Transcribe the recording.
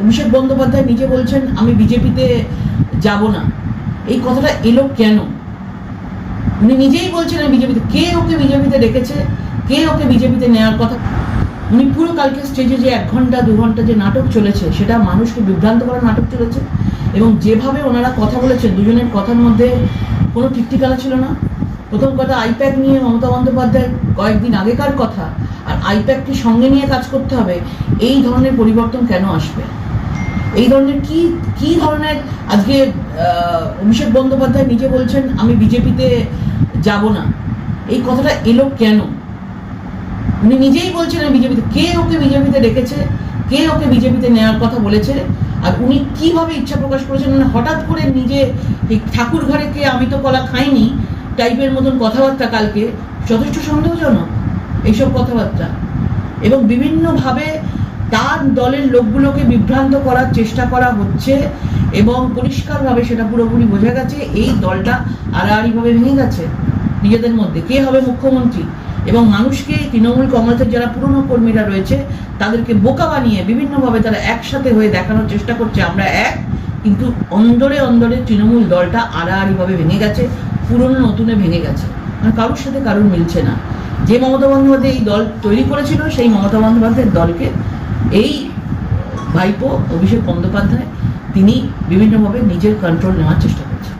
অভিষেক বন্দ্যোপাধ্যায় নিজে বলছেন, আমি বিজেপিতে যাব না। এই কথাটা এলো কেন? উনি নিজেই বলছেন, আমি বিজেপিতে কে ওকে বিজেপিতে রেখেছে কে ওকে বিজেপিতে নেওয়ার কথা? উনি পুরো কালকে স্টেজে যে এক ঘণ্টা, দু ঘণ্টা যে নাটক চলেছে, সেটা মানুষকে বিভ্রান্ত করার নাটক চলেছে এবং যেভাবে ওনারা কথা বলেছেন, দুজনের কথার মধ্যে কোনো টিকটিকালা ছিল না। প্রথম কথা আইপ্যাক নিয়ে মমতা বন্দ্যোপাধ্যায় কয়েকদিন আগেকার কথা, আর আইপ্যাককে সঙ্গে নিয়ে কাজ করতে হবে, এই ধরনের পরিবর্তন কেন আসবে? এই ধরনের কি কি ধরনের, আজকে অভিষেক বন্দ্যোপাধ্যায় নিজে বলছেন, আমি বিজেপিতে যাব না। এই কথাটা এলো কেন? উনি নিজেই বলছেন, আমি বিজেপিতে, কে ওকে বিজেপিতে রেখেছে কে ওকে বিজেপিতে নেওয়ার কথা বলেছে, আর উনি কীভাবে ইচ্ছা প্রকাশ করেছেন? মানে হঠাৎ করে নিজে ঠাকুর ঘরে কে আমি তো কলা খাইনি টাইপের মতন কথাবার্তা কালকে যথেষ্ট সন্দেহজনক এইসব কথাবার্তা। এবং বিভিন্নভাবে তার দলের লোকগুলোকে বিভ্রান্ত করার চেষ্টা করা হচ্ছে এবং পরিষ্কারভাবে সেটা পুরোপুরি বোঝা গেছে, এই দলটা আড়াআড়িভাবে ভেঙে গেছে নিজেদের মধ্যে। কে হবে মুখ্যমন্ত্রী? এবং মানুষকে, তৃণমূল কংগ্রেসের যারা পুরনো কর্মীরা রয়েছে, তাদেরকে বোকা বানিয়ে বিভিন্নভাবে তারা একসাথে হয়ে দেখানোর চেষ্টা করছে। আমরা এক, কিন্তু অন্দরে অন্দরে তৃণমূল দলটা আড়াআড়িভাবে ভেঙে গেছে। পুরনো নতুনে ভেঙে গেছে। মানে কারোর সাথে কারোর মিলছে না। যে মমতা বন্দ্যোপাধ্যায় এই দল তৈরি করেছিল, সেই মমতা বন্দ্যোপাধ্যায়ের দলকে এই ভাইপো অভিষেক বন্দ্যোপাধ্যায় তিনি বিভিন্নভাবে নিজের কন্ট্রোল নেওয়ার চেষ্টা করছেন।